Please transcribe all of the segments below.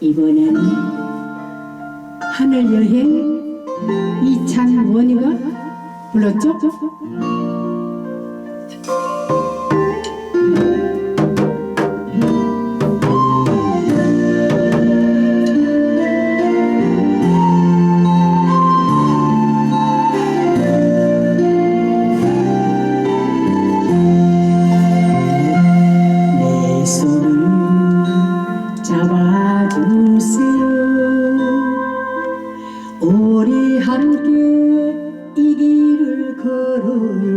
이번에는 하늘 여행 이찬원이가 불렀죠? 함께 이 길을 걸어요.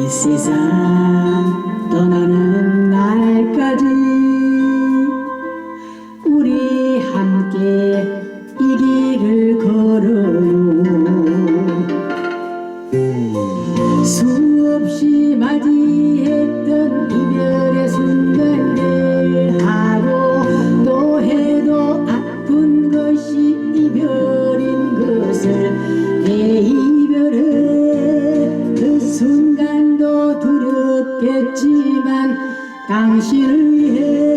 이 세상 떠나는 날까지 우리 함께 이 길을 걸어요. 수없이 맞이 두렵겠지만 당신을 위해